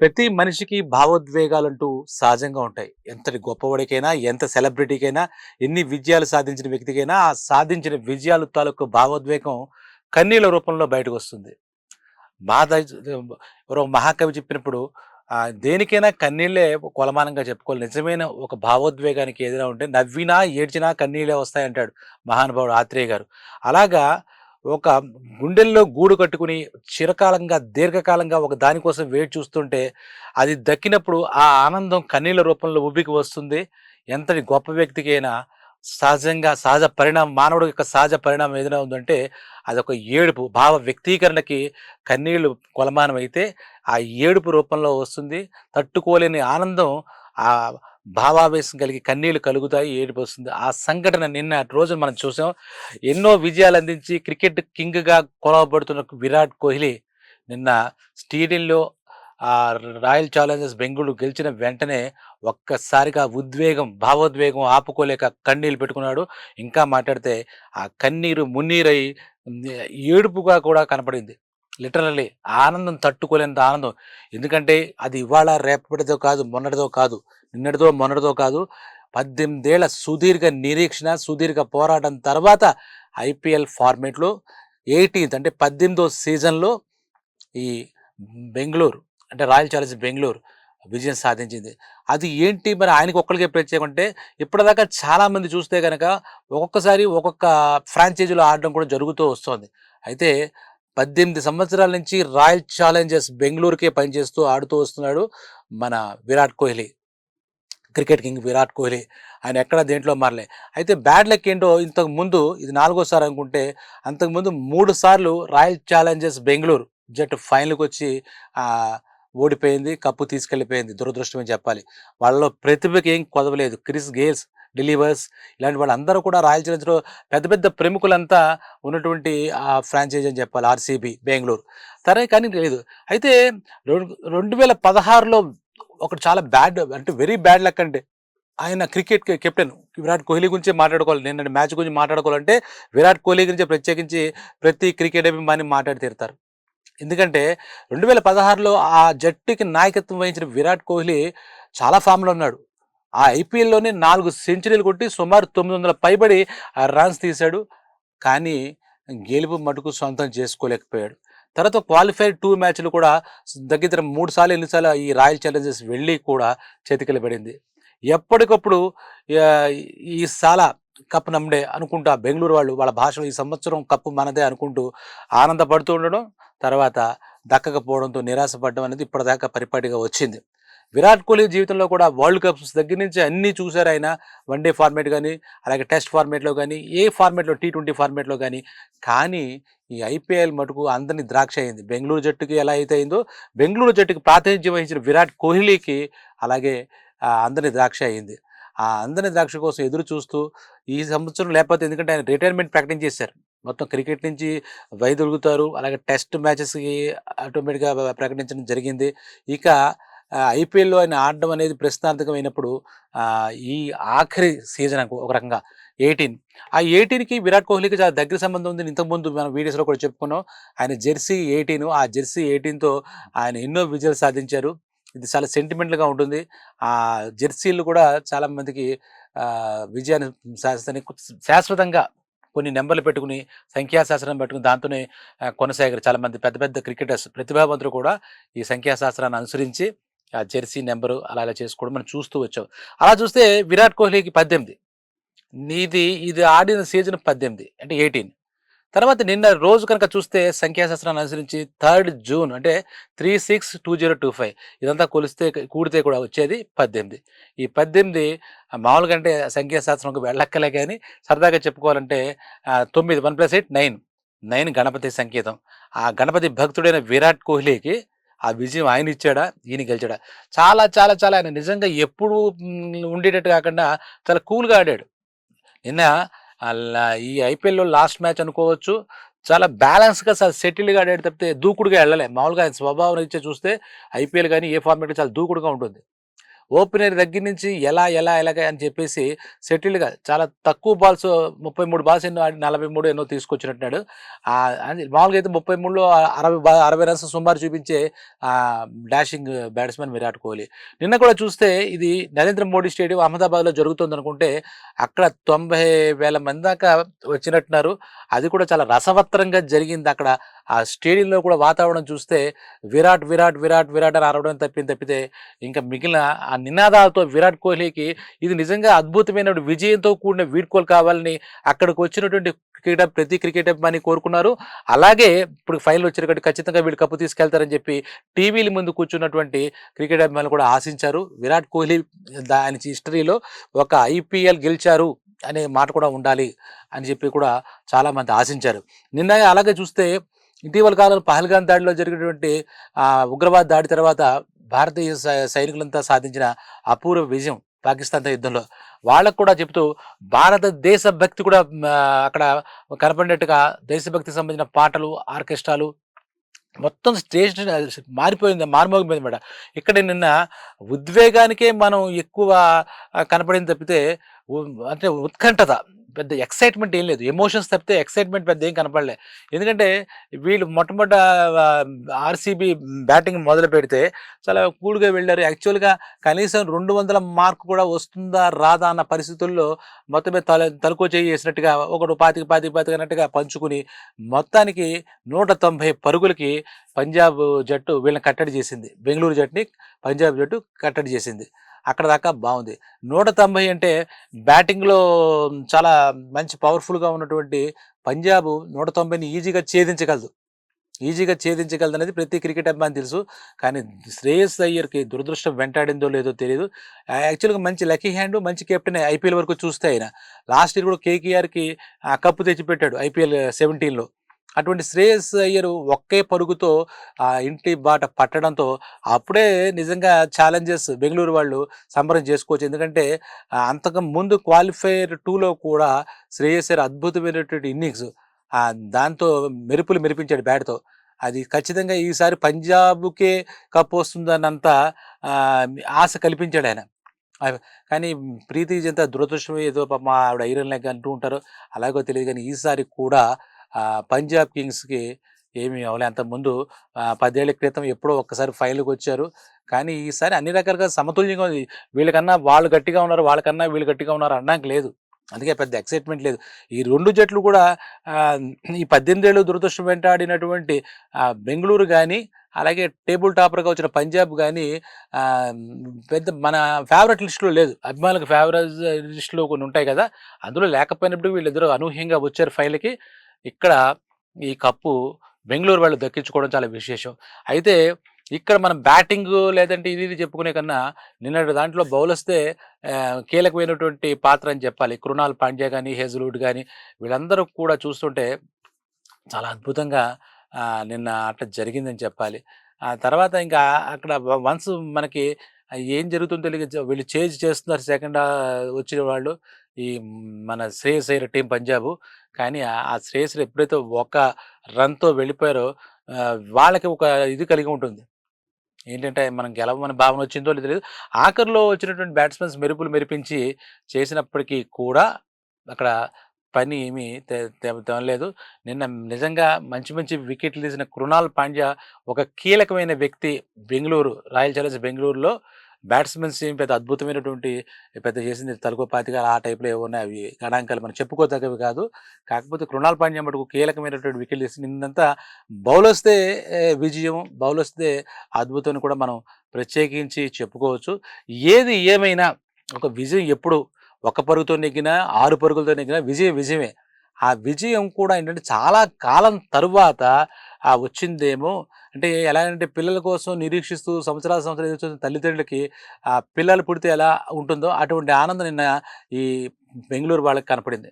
ప్రతి మనిషికి భావోద్వేగాలంటూ సహజంగా ఉంటాయి. ఎంతటి గొప్పవాడికైనా ఎంత సెలబ్రిటీకైనా ఎన్ని విజయాలు సాధించిన వ్యక్తికైనా ఆ సాధించిన విజయాలు తాలూకు భావోద్వేగం కన్నీళ్ళ రూపంలో బయటకు వస్తుంది బాధ ఎవరో మహాకవి చెప్పినప్పుడు దేనికైనా కన్నీళ్ళే కొలమానంగా చెప్పుకోవాలి. నిజమైన ఒక భావోద్వేగానికి ఏదైనా ఉంటే నవ్వినా ఏడ్చినా కన్నీళ్ళే వస్తాయంటాడు మహానుభావుడు ఆత్రేయ గారు. అలాగా ఒక గుండెల్లో గూడు కట్టుకుని చిరకాలంగా దీర్ఘకాలంగా ఒక దానికోసం వేడి చూస్తుంటే అది దక్కినప్పుడు ఆ ఆనందం కన్నీళ్ళ రూపంలో ఉబ్బికి వస్తుంది. ఎంతటి గొప్ప వ్యక్తికైనా సహజంగా సహజ పరిణామం మానవుడి యొక్క సహజ పరిణామం ఏదైనా ఉందంటే అదొక ఏడుపు భావ వ్యక్తీకరణకి కన్నీళ్ళు కొలమానం అయితే ఆ ఏడుపు రూపంలో వస్తుంది. తట్టుకోలేని ఆనందం ఆ భావావేశం కలిగి కన్నీళ్ళు కలుగుతాయి ఏడుపు వస్తుంది. ఆ సంఘటన నిన్న రోజు మనం చూసాం. ఎన్నో విజయాలు అందించి క్రికెట్ కింగ్గా కొలవబడుతున్న విరాట్ కోహ్లీ నిన్న స్టేడియంలో ఆ రాయల్ ఛాలెంజర్స్ బెంగళూరు గెలిచిన వెంటనే ఒక్కసారిగా ఉద్వేగం భావోద్వేగం ఆపుకోలేక కన్నీళ్ళు పెట్టుకున్నాడు. ఇంకా మాట్లాడితే ఆ కన్నీరు మున్నీరై ఏడుపుగా కూడా కనపడింది. లిటరల్లీ ఆనందం తట్టుకోలేనంత ఆనందం. ఎందుకంటే అది ఇవాళ రేపటిదో కాదు మొన్నటిదో కాదు. నిన్నటితో మొన్నటితో కాదు పద్దెనిమిదేళ్ళ సుదీర్ఘ నిరీక్షణ సుదీర్ఘ పోరాటం తర్వాత ఐపీఎల్ ఫార్మేట్లో ఎయిటీన్త్ అంటే పద్దెనిమిదో సీజన్లో ఈ బెంగళూరు అంటే రాయల్ ఛాలెంజర్స్ బెంగళూరు విజయం సాధించింది. అది ఏంటి మరి ఆయనకి ఒక్కరికే ప్రత్యేకం అంటే ఇప్పటిదాకా చాలామంది చూస్తే కనుక ఒక్కొక్కసారి ఒక్కొక్క ఫ్రాంచైజీలో ఆడడం కూడా జరుగుతూ వస్తుంది. అయితే పద్దెనిమిది సంవత్సరాల నుంచి రాయల్ ఛాలెంజర్స్ బెంగళూరుకే పనిచేస్తూ ఆడుతూ వస్తున్నాడు మన విరాట్ కోహ్లీ. క్రికెట్ కింగ్ విరాట్ కోహ్లీ ఆయన ఎక్కడ దేంట్లో మారలే. అయితే బ్యాడ్ లక్ ఏంటో ఇంతకు ముందు ఇది నాలుగోసారి అనుకుంటే అంతకుముందు మూడు సార్లు రాయల్ ఛాలెంజర్స్ బెంగళూరు జట్టు ఫైనల్కి వచ్చి ఓడిపోయింది కప్పు తీసుకెళ్ళిపోయింది. దురదృష్టం చెప్పాలి. వాళ్ళలో ప్రతిభకి ఏం కొదవలేదు. క్రిస్ గేల్స్ డిలీవర్స్ ఇలాంటి వాళ్ళందరూ కూడా రాయల్ ఛాలెంజర్ పెద్ద పెద్ద ప్రముఖులంతా ఉన్నటువంటి ఆ ఫ్రాంచైజీ అని చెప్పాలి. ఆర్సీబీ బెంగళూరు. సరే కానీ లేదు. అయితే రెండు రెండు వేల పదహారులో ఒకటి చాలా బ్యాడ్ అంటే వెరీ బ్యాడ్ లక్ అంటే ఆయన క్రికెట్ కెప్టెన్. విరాట్ కోహ్లీ గురించి మాట్లాడుకోవాలి. నేను మ్యాచ్ గురించి మాట్లాడుకోవాలంటే విరాట్ కోహ్లీ గురించి ప్రత్యేకించి ప్రతి క్రికెట్ అభిమాని మాట్లాడి తీరుతారు. ఎందుకంటే రెండు వేల పదహారులో ఆ జట్టుకి నాయకత్వం వహించిన విరాట్ కోహ్లీ చాలా ఫామ్లో ఉన్నాడు. ఆ ఐపీఎల్లోనే నాలుగు సెంచరీలు కొట్టి సుమారు తొమ్మిది వందల పైబడి రన్స్ తీశాడు. కానీ గెలుపు మటుకు సొంతం చేసుకోలేకపోయాడు. తర్వాత క్వాలిఫైర్ టూ మ్యాచ్లు కూడా దగ్గర మూడు సార్లు ఎన్నిసార్లు ఈ రాయల్ ఛాలెంజర్స్ వెళ్ళి కూడా చేతికెళ్ళి పడింది. ఎప్పటికప్పుడు ఈ సాల కప్ నమ్మడే అనుకుంటా బెంగళూరు వాళ్ళు వాళ్ళ భాషలో ఈ సంవత్సరం కప్పు మనదే అనుకుంటూ ఆనందపడుతూ ఉండడం తర్వాత దక్కకపోవడంతో నిరాశపడడం అనేది ఇప్పటిదాకా పరిపాటిగా వచ్చింది. విరాట్ కోహ్లీ జీవితంలో కూడా వరల్డ్ కప్స్ దగ్గర నుంచి అన్నీ చూశారు ఆయన. వన్డే ఫార్మేట్ కానీ అలాగే టెస్ట్ ఫార్మేట్లో కానీ ఏ ఫార్మేట్లో టీ ట్వంటీ ఫార్మేట్లో కానీ కానీ ఈ ఐపీఎల్ మటుకు అందరినీ ద్రాక్ష అయింది. బెంగళూరు జట్టుకి ఎలా అయితే అయిందో బెంగళూరు జట్టుకి ప్రాతినిధ్యం వహించిన విరాట్ కోహ్లీకి అలాగే అందరినీ ద్రాక్ష అయింది. ఆ అందరినీ ద్రాక్ష కోసం ఎదురు చూస్తూ ఈ సంవత్సరం లేకపోతే ఎందుకంటే ఆయన రిటైర్మెంట్ ప్రకటించేశారు మొత్తం క్రికెట్ నుంచి వైదొలుగుతారు. అలాగే టెస్ట్ మ్యాచెస్కి ఆటోమేటిక్గా ప్రకటించడం జరిగింది. ఇక ఐపీఎల్లో ఆయన ఆడడం అనేది ప్రశ్నార్థకమైనప్పుడు ఈ ఆఖరి సీజన్ ఒక రకంగా ఎయిటీన్. ఆ ఎయిటీన్కి విరాట్ కోహ్లీకి చాలా దగ్గర సంబంధం ఉంది. ఇంతకుముందు మనం వీడియోస్లో కూడా చెప్పుకున్నాం. ఆయన జెర్సీ ఎయిటీన్ ఆ జెర్సీ ఎయిటీన్తో ఆయన ఎన్నో విజయాలు సాధించారు. ఇది చాలా సెంటిమెంటల్గా ఉంటుంది. ఆ జెర్సీలు కూడా చాలామందికి విజయాన్ని శాశ్వతాన్ని శాశ్వతంగా కొన్ని నెంబర్లు పెట్టుకుని సంఖ్యాశాస్త్రం పెట్టుకుని దాంతోనే కొనసాగారు. చాలామంది పెద్ద పెద్ద క్రికెటర్స్ ప్రతిభావంతులు కూడా ఈ సంఖ్యాశాస్త్రాన్ని అనుసరించి ఆ జెర్సీ నెంబరు అలా అలా చేసుకోవడం మనం చూస్తూ వచ్చాం. అలా చూస్తే విరాట్ కోహ్లీకి పద్దెనిమిది నీది ఇది ఆడిన సీజన్ పద్దెనిమిది అంటే ఎయిటీన్. తర్వాత నిన్న రోజు కనుక చూస్తే సంఖ్యాశాస్త్రాన్ని అనుసరించి థర్డ్ జూన్ అంటే three six two zero two five ఇదంతా కొలిస్తే కూడితే కూడా వచ్చేది పద్దెనిమిది. ఈ పద్దెనిమిది మామూలుగా అంటే సంఖ్యాశాస్త్రంకి వెళ్ళక్కలే కానీ సరదాగా చెప్పుకోవాలంటే తొమ్మిది one plus eight nine. Nine Ganapati సంకేతం. ఆ గణపతి భక్తుడైన విరాట్ కోహ్లీకి ఆ విజయం ఆయన ఇచ్చాడా ఈయన గెలిచాడా? చాలా చాలా చాలా ఆయన నిజంగా ఎప్పుడు ఉండేటట్టు కాకుండా చాలా కూల్గా ఆడాడు. నిన్న అలా ఈ ఐపీఎల్లో లాస్ట్ మ్యాచ్ అనుకోవచ్చు చాలా బ్యాలెన్స్గా చాలా సెటిల్గా ఆడాడు తప్పితే దూకుడుగా వెళ్ళలే. మామూలుగా ఆయన స్వభావం ఇచ్చే చూస్తే ఐపీఎల్ కానీ ఏ ఫార్మేట్ చాలా దూకుడుగా ఉంటుంది. ఓపెనర్ దగ్గర నుంచి ఎలా ఎలా ఎలాగ అని చెప్పేసి సెటిల్డ్గా చాలా తక్కువ బాల్స్ ముప్పై మూడు బాల్స్ ఎన్నో నలభై మూడు ఎన్నో తీసుకొచ్చినట్టున్నాడు. మామూలుగా అయితే ముప్పై మూడులో అరవై బా అరవై రన్స్ సుమారు చూపించే డాషింగ్ బ్యాట్స్మెన్ విరాట్ కోహ్లీ. నిన్న కూడా చూస్తే ఇది నరేంద్ర మోడీ స్టేడియం అహ్మదాబాద్లో జరుగుతుంది అనుకుంటే అక్కడ తొంభై వేల మంది దాకా వచ్చినట్టున్నారు. అది కూడా చాలా రసవత్తరంగా జరిగింది అక్కడ. ఆ స్టేడియంలో కూడా వాతావరణం చూస్తే విరాట్ విరాట్ విరాట్ విరాట్ అని అరవడం తప్పింది తప్పితే ఇంకా మిగిలిన ఆ నినాదాలతో విరాట్ కోహ్లీకి ఇది నిజంగా అద్భుతమైన విజయంతో కూడిన వీడ్కోలు కావాలని అక్కడికి వచ్చినటువంటి క్రికెటర్ ప్రతి క్రికెట్ అభిమాని కోరుకున్నారు. అలాగే ఇప్పుడు ఫైనల్ వచ్చేటప్పుడు ఖచ్చితంగా వీళ్ళు కప్పు తీసుకెళ్తారని చెప్పి టీవీల ముందు కూర్చున్నటువంటి క్రికెట్ అభిమానులు కూడా ఆశించారు. విరాట్ కోహ్లీ దాని హిస్టరీలో ఒక ఐపీఎల్ గెలిచారు అనే మాట కూడా ఉండాలి అని చెప్పి కూడా చాలా మంది ఆశించారు. నిన్న అలాగే చూస్తే ఇటీవల కాలంలో పహల్గాన్ దాడిలో జరిగినటువంటి ఉగ్రవాద దాడి తర్వాత భారతీయ సై- సైనికులంతా సాధించిన అపూర్వ విజయం పాకిస్తాన్తో యుద్ధంలో. వాళ్ళకు కూడా చెబుతూ భారతదేశ భక్తి కూడా అక్కడ కనపడినట్టుగా దేశభక్తికి సంబంధించిన పాటలు ఆర్కెస్ట్రాలు మొత్తం స్టేజ్ మారిపోయింది మారుమోగిపోయింది మేడం ఇక్కడ నిన్న ఉద్వేగానికే మనం ఎక్కువ కనపడింది తప్పితే అంటే ఉత్కంఠత. పెద్ద ఎక్సైట్మెంట్ ఏం లేదు. ఎమోషన్స్ తప్పితే ఎక్సైట్మెంట్ పెద్ద ఏం కనపడలే. ఎందుకంటే వీళ్ళు మొట్టమొదట ఆర్సీబీ బ్యాటింగ్ మొదలు పెడితే చాలా కూల్గా వెళ్ళారు. యాక్చువల్గా కనీసం రెండు వందల మార్కు కూడా వస్తుందా రాదా అన్న పరిస్థితుల్లో మొత్తం మీద తల తలకో చేయి చేసినట్టుగా ఒకడు పాతిక పాతిక పాతిక అన్నట్టుగా పంచుకుని మొత్తానికి నూట తొంభై పరుగులకి పంజాబ్ జట్టు వీళ్ళని కట్టడి చేసింది. బెంగళూరు జట్టుని పంజాబ్ జట్టు కట్టడి చేసింది. అక్కడ దాకా బాగుంది. నూట తొంభై అంటే బ్యాటింగ్లో చాలా మంచి పవర్ఫుల్గా ఉన్నటువంటి పంజాబ్ నూట తొంభైని ఈజీగా ఛేదించగలదు. ఈజీగా ఛేదించగలదు అనేది ప్రతి క్రికెట్ అభిమాని తెలుసు. కానీ శ్రేయస్ అయ్యర్కి దురదృష్టం వెంటాడిందో లేదో తెలియదు యాక్చువల్గా మంచి లక్కీ హ్యాండ్ మంచి కెప్టెన్ ఐపీఎల్ వరకు చూస్తే ఆయన. లాస్ట్ ఇయర్ కూడా కేకేఆర్కి కప్పు తెచ్చిపెట్టాడు ఐపీఎల్ సెవెంటీన్లో. అటువంటి శ్రేయస్ అయ్యరు ఒకే పరుగుతో ఆ ఇంటి బాట పట్టడంతో అప్పుడే నిజంగా ఛాలెంజెస్ బెంగళూరు వాళ్ళు సంబరం చేసుకోవచ్చు. ఎందుకంటే అంతకు ముందు క్వాలిఫైయర్ టూలో కూడా శ్రేయస్ అయ్యర్ అద్భుతమైనటువంటి ఇన్నింగ్స్ దాంతో మెరుపులు మెరిపించాడు బ్యాట్తో. అది ఖచ్చితంగా ఈసారి పంజాబ్కే కప్ వస్తుందన్నంత ఆశ కల్పించాడు ఆయన. కానీ ప్రీతి జంత దురదృష్టం ఏదో పాపం ఆవిడ ఐరన్ లెగ్ అంటూ ఉంటారు. అలాగో తెలియదు కానీ ఈసారి కూడా పంజాబ్ కింగ్స్కి ఏమీ అవ్వలే అంతకుముందు పదేళ్ళ క్రితం ఎప్పుడో ఒక్కసారి ఫైల్కి వచ్చారు. కానీ ఈసారి అన్ని రకాలుగా సమతుల్యంగా ఉంది. వీళ్ళకన్నా వాళ్ళు గట్టిగా ఉన్నారు వాళ్ళకన్నా వీళ్ళు గట్టిగా ఉన్నారు అనడానికి లేదు. అందుకే పెద్ద ఎక్సైట్మెంట్ లేదు. ఈ రెండు జట్లు కూడా ఈ పద్దెనిమిది ఏళ్ళు దురదృష్టం వెంటాడినటువంటి ఆడినటువంటి బెంగళూరు కానీ అలాగే టేబుల్ టాపర్గా వచ్చిన పంజాబ్ కానీ పెద్ద మన ఫేవరెట్ లిస్టులో లేదు. అభిమానులకు ఫేవరెట్ లిస్టులో కొన్ని ఉంటాయి కదా. అందులో లేకపోయినప్పుడు వీళ్ళిద్దరూ అనూహ్యంగా వచ్చారు ఫైల్కి ఇక్కడ ఈ కప్పు బెంగళూరు వాళ్ళు దక్కించుకోవడం చాలా విశేషం. అయితే ఇక్కడ మనం బ్యాటింగ్ లేదంటే ఇది ఇది చెప్పుకునే కన్నా నిన్నటి దాంట్లో బౌలర్స్తే కీలకమైనటువంటి పాత్ర అని చెప్పాలి. కృణాల్ పాండ్యా కానీ హేజల్వుడ్ కానీ వీళ్ళందరూ కూడా చూస్తుంటే చాలా అద్భుతంగా నిన్న ఆట జరిగిందని చెప్పాలి. ఆ తర్వాత ఇంకా అక్కడ వన్స్ మనకి ఏం జరుగుతుందో తెలియదు వీళ్ళు చేంజ్ చేస్తున్నారు సెకండ్ వచ్చిన వాళ్ళు ఈ మన శ్రేయస్ అయ్యర్ టీం పంజాబ్. కానీ ఆ శ్రేయస్సులు ఎప్పుడైతే ఒక రన్తో వెళ్ళిపోయారో వాళ్ళకి ఒక ఇది కలిగి ఉంటుంది. ఏంటంటే మనం గెలవమని భావన వచ్చిందో లేదో లేదు ఆఖరిలో వచ్చినటువంటి బ్యాట్స్మెన్స్ మెరుపులు మెరిపించి చేసినప్పటికీ కూడా అక్కడ పని ఏమీ తె- తెవలేదు నిన్న నిజంగా మంచి మంచి వికెట్లు తీసిన కృణాల్ పాండ్యా ఒక కీలకమైన వ్యక్తి బెంగళూరు రాయల్ ఛాలెంజర్స్ బెంగళూరులో బ్యాట్స్మెన్స్ ఏం పెద్ద అద్భుతమైనటువంటి పెద్ద చేసింది తలకోపాతిగా ఆ టైప్లో ఏమో అవి గణాంకాలు మనం చెప్పుకోదగ్గవి కాదు. కాకపోతే కృణాల్ పాండ్యా మటుకు కీలకమైనటువంటి వికెట్లు తీసి నిన్నంతా బౌల్ వస్తే విజయం బౌల్ వస్తే అద్భుతం కూడా మనం ప్రత్యేకించి చెప్పుకోవచ్చు. ఏది ఏమైనా ఒక విజయం ఎప్పుడు ఒక పరుగుతో నెగ్గినా ఆరు పరుగులతో నెగ్గినా విజయం విజయమే. ఆ విజయం కూడా ఏంటంటే చాలా కాలం తరువాత ఆ వచ్చిందేమో. అంటే ఎలా అంటే పిల్లల కోసం నిరీక్షిస్తూ సంవత్సరాల సంవత్సరాలు ఎదురు చూస్తున్న తల్లిదండ్రులకి ఆ పిల్లలు పుడితే ఎలా ఉంటుందో అటువంటి ఆనందం నిన్న ఈ బెంగళూరు వాళ్ళకి కనపడింది.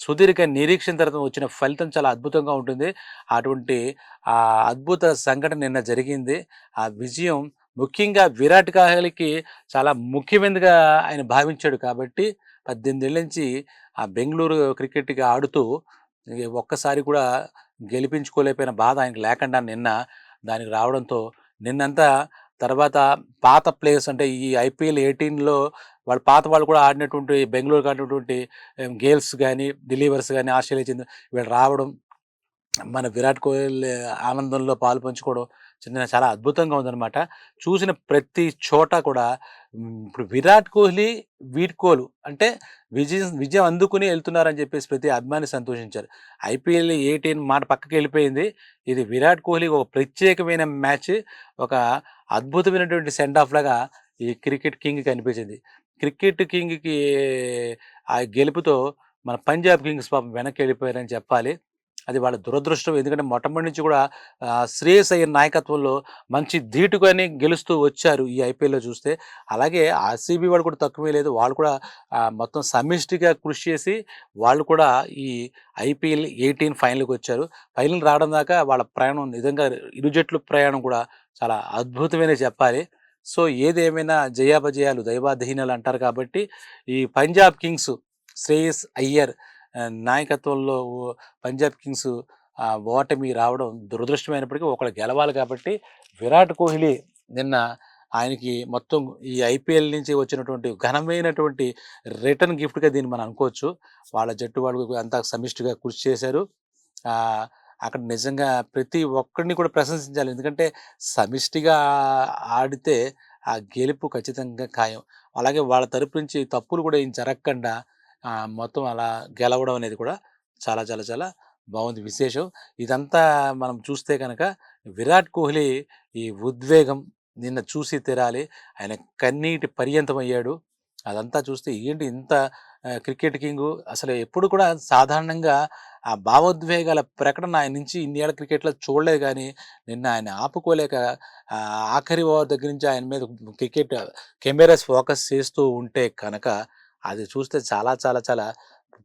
సుదీర్ఘ నిరీక్షణ తర్వాత వచ్చిన ఫలితం చాలా అద్భుతంగా ఉంటుంది. అటువంటి ఆ అద్భుత సంఘటన నిన్న జరిగింది. ఆ విజయం ముఖ్యంగా విరాట్ కోహ్లీకి చాలా ముఖ్యమైనదిగా ఆయన భావించాడు కాబట్టి పద్దెనిమిదేళ్ళ నుంచి ఆ బెంగళూరు క్రికెట్గా ఆడుతూ ఒక్కసారి కూడా గెలిపించుకోలేకపోయిన బాధ ఆయనకు లేకుండా నిన్న దానికి రావడంతో నిన్నంతా తర్వాత పాత ప్లేయర్స్ అంటే ఈ ఐపీఎల్ ఎయిటీన్లో వాళ్ళు పాత వాళ్ళు కూడా ఆడినటువంటి బెంగళూరు ఆడినటువంటి గేల్స్ కానీ డిలీవర్స్ కానీ ఆస్ట్రేలియా చెందిన వీళ్ళు రావడం మన విరాట్ కోహ్లీ ఆనందంలో పాలు పంచుకోవడం చిన్న చాలా అద్భుతంగా ఉందన్నమాట. చూసిన ప్రతి చోట కూడా ఇప్పుడు విరాట్ కోహ్లీ వీడ్కోలు అంటే విజయం విజయం అందుకుని వెళ్తున్నారని చెప్పేసి ప్రతి అభిమాని సంతోషించారు. ఐపీఎల్ ఎయిటీన్ మాట పక్కకి వెళ్ళిపోయింది. ఇది విరాట్ కోహ్లీ ఒక ప్రత్యేకమైన మ్యాచ్ ఒక అద్భుతమైనటువంటి సెండ్ ఆఫ్ లాగా ఈ క్రికెట్ కింగ్ కనిపించింది క్రికెట్ కింగ్కి ఆ గెలుపుతో మన పంజాబ్ కింగ్స్ పాపం వెనక్కి వెళ్ళిపోయారని చెప్పాలి. అది వాళ్ళ దురదృష్టం. ఎందుకంటే మొట్టమొదటి నుంచి కూడా శ్రేయస్ అయ్యర్ నాయకత్వంలో మంచి ధీటుగానే గెలుస్తూ వచ్చారు ఈ ఐపీఎల్లో చూస్తే. అలాగే ఆర్సీబీ వాళ్ళు కూడా తక్కువే లేదు. వాళ్ళు కూడా మొత్తం సమిష్టిగా కృషి చేసి వాళ్ళు కూడా ఈ ఐపీఎల్ ఎయిటీన్ ఫైనల్కి వచ్చారు. ఫైనల్ రావడం దాకా వాళ్ళ ప్రయాణం నిజంగా ఇరు జట్లు ప్రయాణం కూడా చాలా అద్భుతమైన చెప్పాలి. సో ఏదేమైనా జయాపజయాలు దైవాధీనాలు అంటారు కాబట్టి ఈ పంజాబ్ కింగ్స్ శ్రేయస్ అయ్యర్ నాయకత్వంలో పంజాబ్ కింగ్స్ ఓటమి రావడం దురదృష్టమైనప్పటికీ ఒకళ్ళు గెలవాలి కాబట్టి విరాట్ కోహ్లీ నిన్న ఆయనకి మొత్తం ఈ ఐపీఎల్ నుంచి వచ్చినటువంటి ఘనమైనటువంటి రిటర్న్ గిఫ్ట్గా దీన్ని మనం అనుకోవచ్చు. వాళ్ళ జట్టు వాళ్ళు అంతా సమిష్టిగా కృషి చేశారు. అక్కడ నిజంగా ప్రతి ఒక్కరిని కూడా ప్రశంసించాలి. ఎందుకంటే సమిష్టిగా ఆడితే ఆ గెలుపు ఖచ్చితంగా ఖాయం. అలాగే వాళ్ళ తరపు నుంచి తప్పులు కూడా ఏం జరగకుండా మొత్తం అలా గెలవడం అనేది కూడా చాలా చాలా చాలా బాగుంది విశేషం. ఇదంతా మనం చూస్తే కనుక విరాట్ కోహ్లీ ఈ ఉద్వేగం నిన్న చూసి తెరాలి. ఆయన కన్నీటి పర్యంతమయ్యాడు. అదంతా చూస్తే ఏంటి ఇంత క్రికెట్ కింగ్? అసలు ఎప్పుడు కూడా సాధారణంగా ఆ భావోద్వేగాల ప్రకటన ఆయన నుంచి ఇన్నేళ్ళ క్రికెట్లో చూడలేదు కానీ నిన్న ఆయన ఆపుకోలేక ఆఖరి ఓవర్ దగ్గర నుంచి ఆయన మీద క్రికెట్ కెమెరాస్ ఫోకస్ చేస్తూ ఉంటే కనుక అది చూస్తే చాలా చాలా చాలా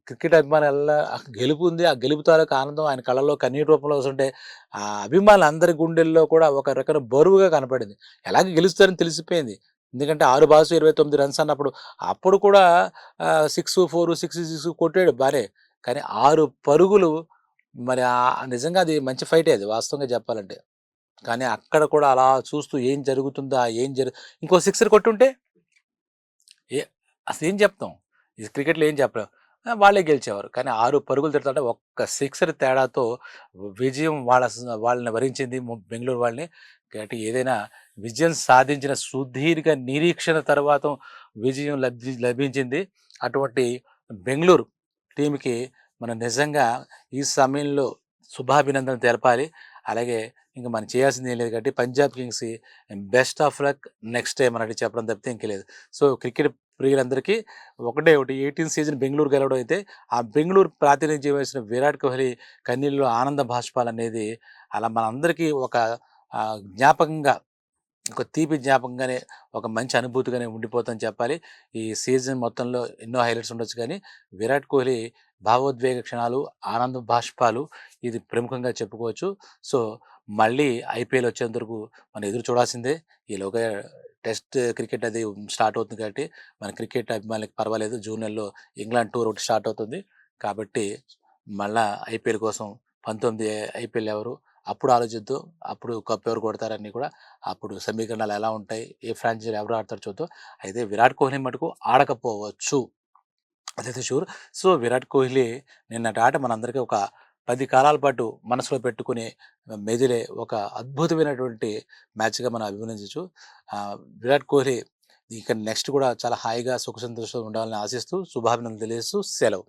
క్రికెట్ అభిమానుల గెలుపు ఉంది ఆ గెలుపు తాలూకు ఆనందం ఆయన కళ్ళలో కన్నీటి రూపంలో వస్తుంటే ఆ అభిమానులు అందరి గుండెల్లో కూడా ఒక రకమైన బరువుగా కనపడింది. ఎలాగ గెలుస్తారని తెలిసిపోయింది. ఎందుకంటే ఆరు బాసు ఇరవై తొమ్మిది రన్స్ అన్నప్పుడు అప్పుడు కూడా సిక్స్ ఫోర్ సిక్స్ సిక్స్ కొట్టాడు బానే కానీ ఆరు పరుగులు మరి నిజంగా అది మంచి ఫైటే అది వాస్తవంగా చెప్పాలంటే. కానీ అక్కడ కూడా అలా చూస్తూ ఏం జరుగుతుందా ఏం జరు ఇంకో సిక్సర్ కొట్టుంటే అసలు ఏం చెప్తాం? ఈ క్రికెట్లో ఏం చెప్పలేం. వాళ్ళే గెలిచేవారు. కానీ ఆరు పరుగులు తిడతాడే ఒక్క సిక్సర్ తేడాతో విజయం వాళ్ళ వాళ్ళని వరించింది బెంగళూరు వాళ్ళని. కాబట్టి ఏదైనా విజయం సాధించిన సుదీర్ఘ నిరీక్షణ తర్వాత విజయం లబ్ధి లభించింది. అటువంటి బెంగళూరు టీంకి మనం నిజంగా ఈ సమయంలో శుభాభినందనలు తెలపాలి. అలాగే ఇంకా మనం చేయాల్సింది ఏం లేదు కాబట్టి Punjab Kings best of luck next time అన్నట్టు చెప్పడం తప్పితే ఇంక లేదు. సో క్రికెట్ ప్రియులందరికీ ఒకటే ఒకటి ఎయిటీన్ సీజన్ బెంగళూరు గెలవడం అయితే ఆ బెంగళూరు ప్రాతినిధ్యం వహించిన విరాట్ కోహ్లీ కన్నీళ్ళు ఆనంద భాష్పాలు అనేది అలా మనందరికీ ఒక జ్ఞాపకంగా ఒక తీపి జ్ఞాపకంగానే ఒక మంచి అనుభూతిగానే ఉండిపోతుందని చెప్పాలి. ఈ సీజన్ మొత్తంలో ఎన్నో హైలైట్స్ ఉండొచ్చు కానీ విరాట్ కోహ్లీ భావోద్వేగ క్షణాలు ఆనంద భాష్పాలు ఇది ప్రముఖంగా చెప్పుకోవచ్చు. సో మళ్ళీ ఐపీఎల్ వచ్చేంత వరకు మనం ఎదురు చూడాల్సిందే. ఈలోగా టెస్ట్ క్రికెట్ అది స్టార్ట్ అవుతుంది కాబట్టి మన క్రికెట్ అభిమానులకు పర్వాలేదు. జూన్ నెలలో ఇంగ్లాండ్ టూర్ ఒకటి స్టార్ట్ అవుతుంది. కాబట్టి మళ్ళా ఐపీఎల్ కోసం పంతొమ్మిది ఐపీఎల్ ఎవరు అప్పుడు ఆలోచిద్దాం. అప్పుడు కప్ ఎవరు కొడతారని కూడా అప్పుడు సమీకరణాలు ఎలా ఉంటాయి ఏ ఫ్రాంచైజీ ఎవరు ఆడతారు చూద్దాం. అయితే విరాట్ కోహ్లీ మటుకు ఆడకపోవచ్చు. అదైతే షూర్ సో విరాట్ కోహ్లీ నిన్నటి ఆట మనందరికీ ఒక పది కాలాల పాటు మనసులో పెట్టుకుని మెదిలే ఒక అద్భుతమైనటువంటి మ్యాచ్గా మనం అభినందించు విరాట్ కోహ్లీ ఇక నెక్స్ట్ కూడా చాలా హాయిగా సుఖ సంతోషంగా ఉండాలని ఆశిస్తూ శుభాభినందనలు తెలియజేస్తూ సెలవు.